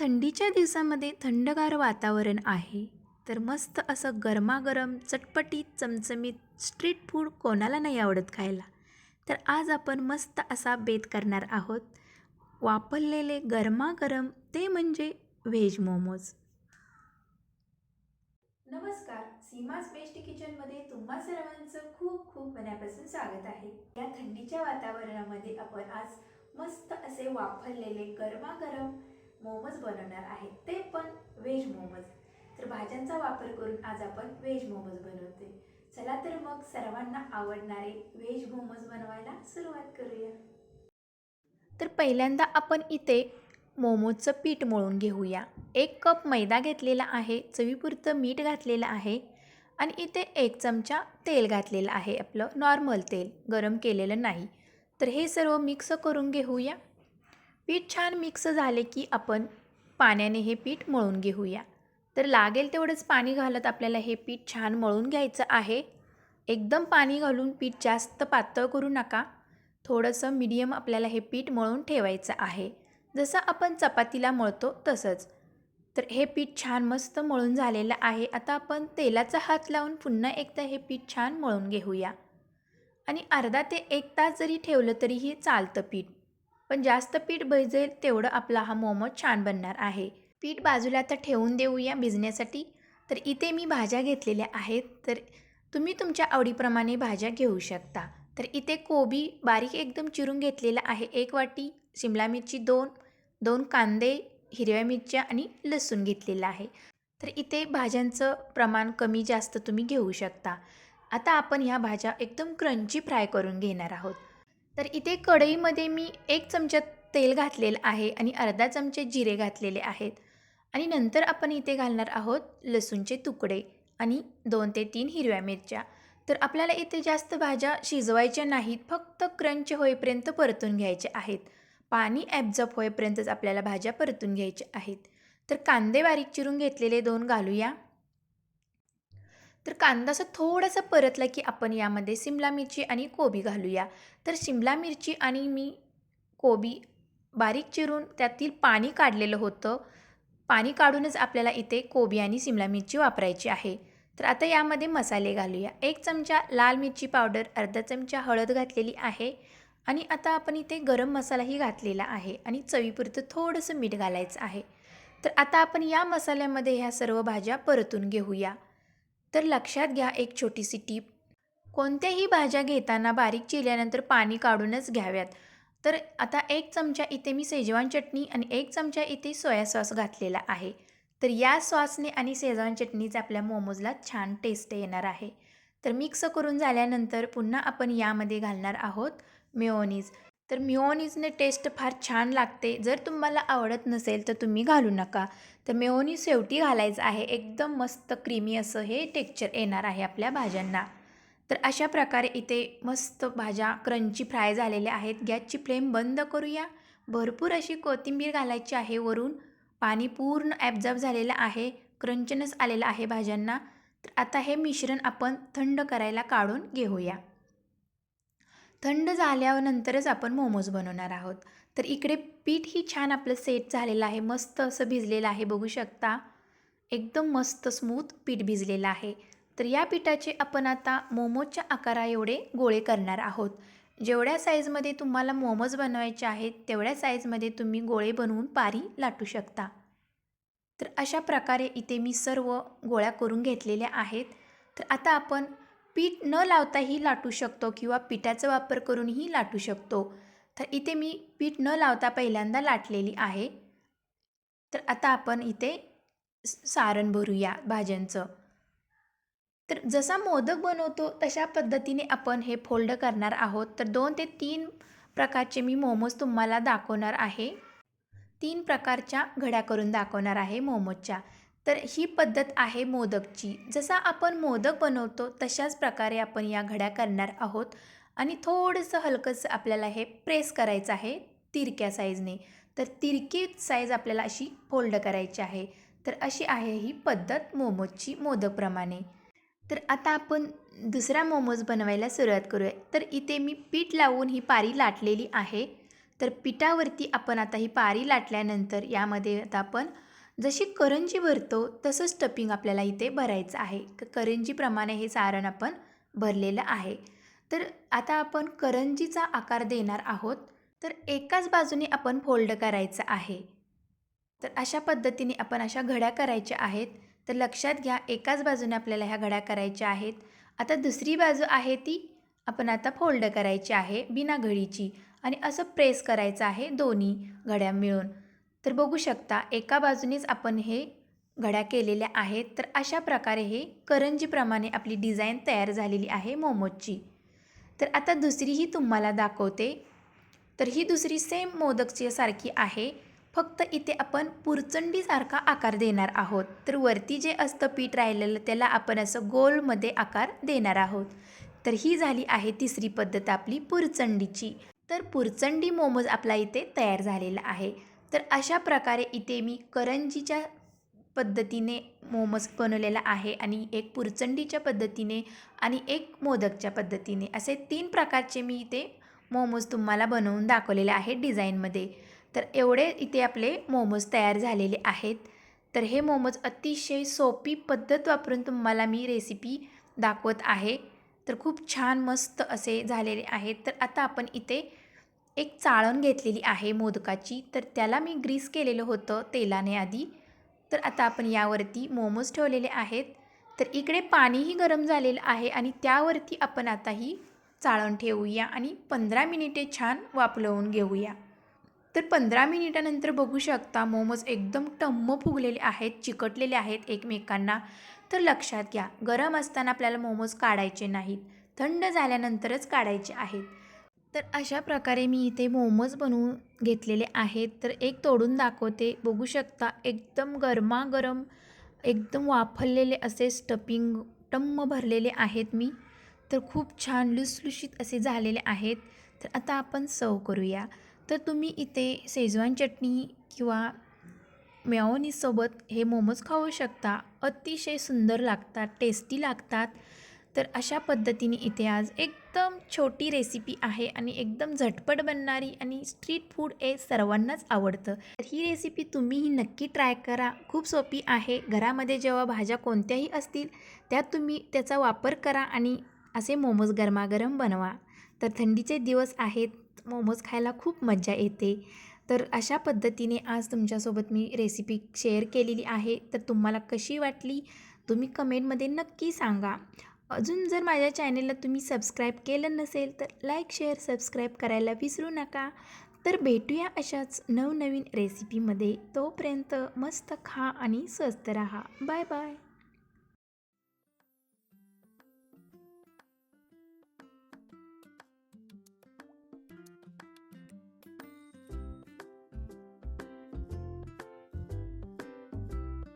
थंडीच्या दिवसामध्ये थंडगार वातावरण आहे. तर मस्त असं गरमागरम चटपटीत चमचमीत स्ट्रीट फूड कोणाला नाही आवडत खायला. तर आज आपण मस्त असा बेत करणार आहोत. वापरलेले गरमागरम ते म्हणजे व्हेज मोमोज. नमस्कार सीमाज बेस्ट किचनमध्ये तुम्हा सर्वांचं खूप खूप मनापासून स्वागत आहे. या थंडीच्या वातावरणामध्ये आपण आज मस्त असे वापरलेले गरमागरम मोमोज बनवणार आहे. ते पण व्हेज मोमोज. तर भाज्यांचा वापर करून आज आपण व्हेज मोमोज बनवते. चला तर मग सर्वांना आवडणारे व्हेज मोमोज बनवायला सुरुवात करूया. तर पहिल्यांदा आपण इथे मोमोजचं पीठ मळून घेऊया. एक कप मैदा घेतलेला आहे चवीपुरतं मीठ घातलेलं आहे आणि इथे एक चमचा तेल घातलेलं आहे आपलं नॉर्मल तेल गरम केलेलं नाही. तर हे सर्व मिक्स करून घेऊया. पीठ छान मिक्स झाले की आपण पाण्याने हे पीठ मळून घेऊया. तर लागेल तेवढंच पाणी घालत आपल्याला हे पीठ छान मळून घ्यायचं आहे. एकदम पाणी घालून पीठ जास्त पातळ करू नका. थोडंसं मीडियम आपल्याला हे पीठ मळून ठेवायचं आहे. जसं आपण चपातीला मळतो तसंच. तर हे पीठ छान मस्त मळून झालेलं आहे. आता आपण तेलाचा हात लावून पुन्हा एकदा हे पीठ छान मळून घेऊया. आणि अर्धा ते एक तास जरी ठेवलं तरीही चालतं पीठ. पण जास्त पीठ भिजेल तेवढं आपला हा मोमो छान बनणार आहे. पीठ बाजूला आता ठेवून देऊया भिजण्यासाठी. तर इथे मी भाज्या घेतलेल्या आहेत. तर तुम्ही तुमच्या आवडीप्रमाणे भाज्या घेऊ शकता. तर इथे कोबी बारीक एकदम चिरून घेतलेला आहे एक वाटी शिमला मिरची दोन दोन कांदे हिरव्या मिरच्या आणि लसूण घेतलेलं आहे. तर इथे भाज्यांचं प्रमाण कमी जास्त तुम्ही घेऊ शकता. आता आपण ह्या भाज्या एकदम क्रंची फ्राय करून घेणार आहोत. तर इथे कढईमध्ये मी एक चमचा तेल घातलेलं आहे आणि अर्धा चमचे जिरे घातलेले आहेत. आणि नंतर आपण इथे घालणार आहोत लसूणचे तुकडे आणि दोन ते तीन हिरव्या मिरच्या. तर आपल्याला इथे जास्त भाज्या शिजवायच्या नाहीत फक्त क्रंच होईपर्यंत परतून घ्यायचे आहेत. पाणी ॲब्झॉर्ब होईपर्यंतच आपल्याला भाज्या परतून घ्यायच्या आहेत. तर कांदे बारीक चिरून घेतलेले दोन घालूया. तर कांदा असा थोडंसं परतला की आपण यामध्ये शिमला मिरची आणि कोबी घालूया. तर शिमला मिरची आणि मी कोबी बारीक चिरून त्यातील पाणी काढलेलं होतं. पाणी काढूनच आपल्याला इथे कोबी आणि शिमला मिरची वापरायची आहे. तर आता यामध्ये मसाले घालूया. एक चमचा लाल मिरची पावडर अर्धा चमचा हळद घातलेली आहे आणि आता आपण इथे गरम मसालाही घातलेला आहे आणि चवीपुरतं थोडंसं मीठ घालायचं आहे. तर आता आपण या मसाल्यामध्ये ह्या सर्व भाज्या परतून घेऊया. तर लक्षात घ्या एक छोटीशी टीप. कोणत्याही भाज्या घेताना बारीक चिरल्यानंतर पाणी काढूनच घ्याव्यात. तर आता एक चमचा इथे मी सेजवान चटणी आणि एक चमचा इथे सोया सॉस घातलेला आहे. तर या सॉसने आणि शेजवान चटणीचा आपल्या मोमोजला छान टेस्ट येणार आहे. तर मिक्स करून झाल्यानंतर पुन्हा आपण यामध्ये घालणार आहोत मेओनीज तर मिओनीजने टेस्ट फार छान लागते. जर तुम्हाला आवडत नसेल तर तुम्ही घालू नका. तर मेओनीज शेवटी घालायचं आहे. एकदम मस्त क्रीमी असं हे टेक्चर येणार आहे आपल्या भाज्यांना. तर अशा प्रकारे इथे मस्त भाज्या क्रंची फ्राय झालेल्या आहेत. गॅसची फ्लेम बंद करूया. भरपूर अशी कोथिंबीर घालायची आहे वरून. पाणी पूर्ण ॲब्झॉर्ब झालेलं आहे. क्रंचनस आलेलं आहे भाज्यांना. तर आता हे मिश्रण आपण थंड करायला काढून घेऊया. थंड झाल्यानंतरच आपण मोमोज बनवणार आहोत. तर इकडे पीठ ही छान आपलं सेट झालेलं आहे. मस्त असं भिजलेलं आहे. बघू शकता. एकदम मस्त स्मूथ पीठ भिजलेलं आहे. तर या पिठाचे आपण आता मोमोजच्या आकारा एवढे गोळे करणार आहोत. जेवढ्या साईजमध्ये तुम्हाला मोमोज बनवायचे आहेत तेवढ्या साईजमध्ये तुम्ही गोळे बनवून पारी लाटू शकता. तर अशा प्रकारे इथे मी सर्व गोळ्या करून घेतलेल्या आहेत. तर आता आपण पीठ न लावताही लाटू शकतो किंवा पिठाचा वापर करूनही लाटू शकतो. तर इथे मी पीठ न लावता पहिल्यांदा लाटलेली आहे. तर आता आपण इथे सारण भरूया भाज्यांचं. तर जसा मोदक बनवतो तशा पद्धतीने आपण हे फोल्ड करणार आहोत. तर दोन ते तीन प्रकारचे मी मोमोज तुम्हाला दाखवणार आहे. तीन प्रकारच्या घड्या करून दाखवणार आहे मोमोजच्या. तर ही पद्धत आहे मोदकची. जसा आपण मोदक बनवतो तशाच प्रकारे आपण या घड्या करणार आहोत. आणि थोडंसं हलकंसं आपल्याला हे प्रेस करायचं आहे तिरक्या साईजने तर तिरकी साईज आपल्याला अशी फोल्ड करायची आहे. तर अशी आहे ही पद्धत मोमोजची मोदकप्रमाणे. तर आता आपण दुसरा मोमोज बनवायला सुरुवात करूया. तर इथे मी पीठ लावून ही पारी लाटलेली आहे. तर पिठावरती आपण आता ही पारी लाटल्यानंतर यामध्ये आता आपण जशी करंजी भरतो तसं स्टपिंग आपल्याला इथे भरायचं आहे. करंजीप्रमाणे हे सारण आपण भरलेलं आहे. तर आता आपण करंजीचा आकार देणार आहोत. तर एकाच बाजूने आपण फोल्ड करायचं आहे. तर अशा पद्धतीने आपण अशा घड्या करायच्या आहेत. तर लक्षात घ्या एकाच बाजूने आपल्याला ह्या घड्या करायच्या आहेत. आता दुसरी बाजू आहे ती आपण आता फोल्ड करायची आहे बिना घडीची. आणि असं प्रेस करायचं आहे दोन्ही घड्या मिळून. तर बघू शकता एका बाजूनेच आपण हे घड्या केलेल्या आहेत. तर अशा प्रकारे हे करंजीप्रमाणे आपली डिझाईन तयार झालेली आहे मोमोजची. तर आता दुसरीही तुम्हाला दाखवते. तर ही दुसरी सेम मोदकची सारखी आहे. फक्त इथे आपण पुरचंडीसारखा आकार देणार आहोत. तर वरती जे असतं पीठ राहिलेलं त्याला आपण असं गोलमध्ये आकार देणार आहोत. तर ही झाली आहे तिसरी पद्धत आपली पुरचंडीची. तर पुरचंडी मोमोज आपला इथे तयार झालेला आहे. तर अशा प्रकारे इथे मी करंजीच्या पद्धतीने मोमोज बनवलेला आहे आणि एक पुरचंडीच्या पद्धतीने आणि एक मोदकच्या पद्धतीने असे तीन प्रकारचे मी इथे मोमोज तुम्हाला बनवून दाखवलेले आहेत डिझाईनमध्ये. तर एवढे इथे आपले मोमोज तयार झालेले आहेत. तर हे मोमोज अतिशय सोपी पद्धत वापरून तुम्हाला मी रेसिपी दाखवत आहे. तर खूप छान मस्त असे झालेले आहेत. तर आता आपण इथे एक चाळण घेतलेली आहे मोदकाची. तर त्याला मी ग्रीस केलेलं होतं तेलाने आधी. तर आता आपण यावरती मोमोज ठेवलेले आहेत. तर इकडे पाणीही गरम झालेलं आहे आणि त्यावरती आपण आता ही चाळण ठेवूया आणि पंधरा मिनिटे छान वापलवून घेऊया. तर पंधरा मिनिटानंतर बघू शकता मोमोज एकदम टम्म फुगलेले आहेत चिकटलेले आहेत एकमेकांना. तर लक्षात घ्या गरम असताना आपल्याला मोमोज काढायचे नाहीत. थंड झाल्यानंतरच काढायचे आहेत. तर अशा प्रकारे मी इथे मोमोज बनवून घेतलेले आहेत. तर एक तोडून दाखवते. बघू शकता एकदम गरमागरम एकदम वाफरलेले असे स्टपिंग टम्म भरलेले आहेत मी. तर खूप छान लुसलुशीत असे झालेले आहेत. तर आता आपण सर्व करूया. तर तुम्ही इथे शेजवान चटणी किंवा मेओनीसोबत हे मोमोज खाऊ शकता. अतिशय सुंदर लागतात टेस्टी लागतात. तर अशा पद्धतीने इथे आज एकदम छोटी रेसिपी आहे आणि एकदम झटपट बनणारी आणि स्ट्रीट फूड हे सर्वांनाच आवडतं. तर ही रेसिपी तुम्हीही नक्की ट्राय करा. खूप सोपी आहे. घरामध्ये जेव्हा भाज्या कोणत्याही असतील त्यात तुम्ही त्याचा वापर करा आणि असे मोमोज गरमागरम बनवा. तर थंडीचे दिवस आहेत मोमोज खायला खूप मजा येते. तर अशा पद्धतीने आज तुमच्यासोबत मी रेसिपी शेअर केलेली आहे. तर तुम्हाला कशी वाटली तुम्ही कमेंटमध्ये नक्की सांगा. अजून जर माझ्या चॅनेलला तुम्ही सबस्क्राईब केलं नसेल तर लाईक शेअर सबस्क्राईब करायला विसरू नका. तर भेटूया अशाच नवनवीन रेसिपीमध्ये तोपर्यंत मस्त खा आणि स्वस्त रहा. Bye bye